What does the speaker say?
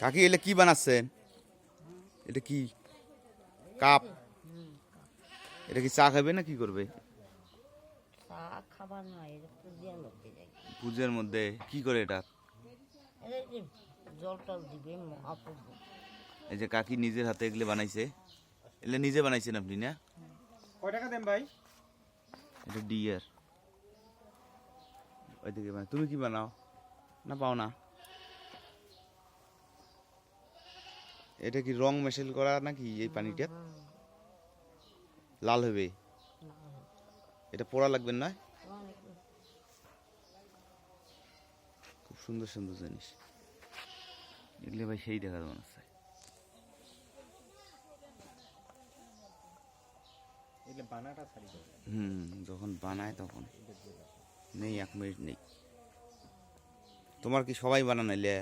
কাকি এলে কি বানাচ্ছেন এটা কি কাপ? এটা কি চা খাবে না কি করবে? পুজোর মধ্যে কি করে এটা? এই যে কাকি নিজের হাতে এগুলো বানাইছে। এগুলো নিজে বানাইছেন আপনি না? কয় টাকা দেন ভাই? এটা ডিয়ার। ওইদিকে তুমি কি বানাও? না পাও না? এটা কি রং মেশাল করা নাকি এই পানিটা? লাল হবে? এটা পোড়া লাগবে না? খুব সুন্দর সুন্দর জিনিস। এগুলো ভাই সেই দেখার মনে হচ্ছে। এগুলো বানাটা সারি করবে হুম যখন বানায় তখন। নেই এক মিনিট নেই। তোমার কি সবাই বানানো লে?